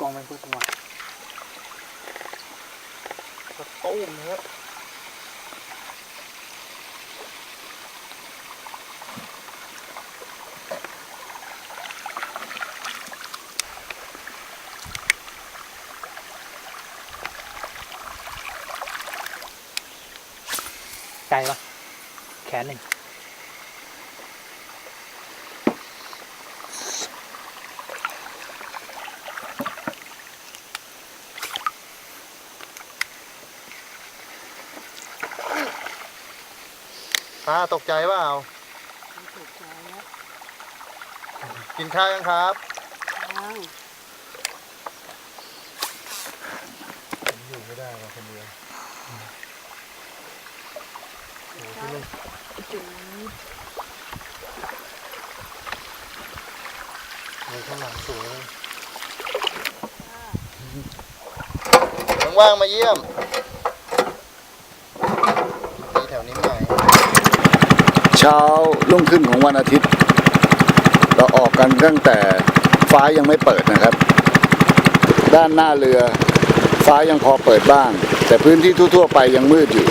กองเป็นผู้ตัวกระตุ้มนะครับ ใจ ปะแขนหนึ่งตาตกใจเปล่าตกใจแล้วกินข้าวยังครับอ้าวผมอยู่ไม่ได้มาคนเดียวโอ้โหที่นี่จุ๋มมีข้างหลังสวยเลยว่างๆมาเยี่ยมมีแถวนี้ไหม เช้ารุ่งขึ้นของวันอาทิตย์ เราออกกันตั้งแต่ฟ้ายังไม่เปิดนะครับ ด้านหน้าเรือฟ้ายังพอเปิดบ้าง แต่พื้นที่ทั่วๆไปยังมืดอยู่